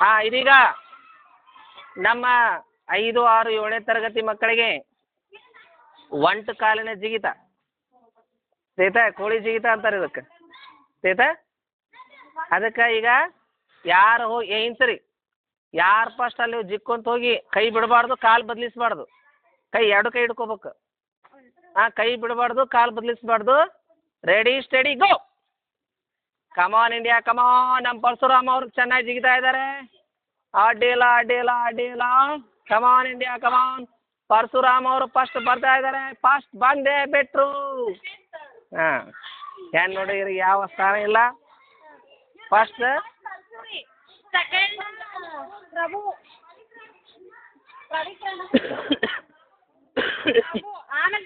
ಹಾಂ ಇದೀಗ ನಮ್ಮ ಐದು, ಆರು, ಏಳನೇ ತರಗತಿ ಮಕ್ಕಳಿಗೆ ಒಂಟು ಕಾಲಿನ ಜಿಗಿತ. ತೇತ ಕೋಳಿ ಜಿಗಿತ ಅಂತಾರೆ ಇದಕ್ಕೆ. ತೇತ ಅದಕ್ಕೆ ಈಗ ಯಾರು ಹೋಗಿ ಏನ್ ಸರಿ ಯಾರು ಫಸ್ಟ್ ಅಲ್ಲಿ ಜಿಕ್ಕೊಂತ ಹೋಗಿ ಕೈ ಬಿಡಬಾರ್ದು, ಕಾಲು ಬದಲಿಸ್ಬಾರ್ದು. ಕೈ ಎರಡು ಕೈ ಹಿಡ್ಕೋಬೇಕು. ಹಾಂ ಕೈ ಬಿಡಬಾರ್ದು, ಕಾಲು ಬದಲಿಸ್ಬಾರ್ದು. Ready steady go come on India come on ನಮ್ಮ ಪರಶುರಾಮ್ ಅವರು ಚೆನ್ನಾಗಿ ಜಿಗಿತಾ ಇದ್ದಾರೆ. ಅಡ್ಡಿಲ್ಲ ಅಡ್ಡಿಲ್ಲ ಅಡ್ಡಿಲ್ಲ. ಕಮಾನ್ ಇಂಡಿಯಾ ಕಮಾನ್ ಪರಶುರಾಮ್ ಅವರು ಫಸ್ಟ್ ಬರ್ತಾ ಇದ್ದಾರೆ. ಫಸ್ಟ್ ಬಂದೇ ಬಿಟ್ರು. ಹಾಂ. ನೋಡಿ ಇವ್ರಿಗೆ ಯಾವ ಸ್ಥಾನ ಇಲ್ಲ. ಪ್ರಭು, ಆಮೇಲೆ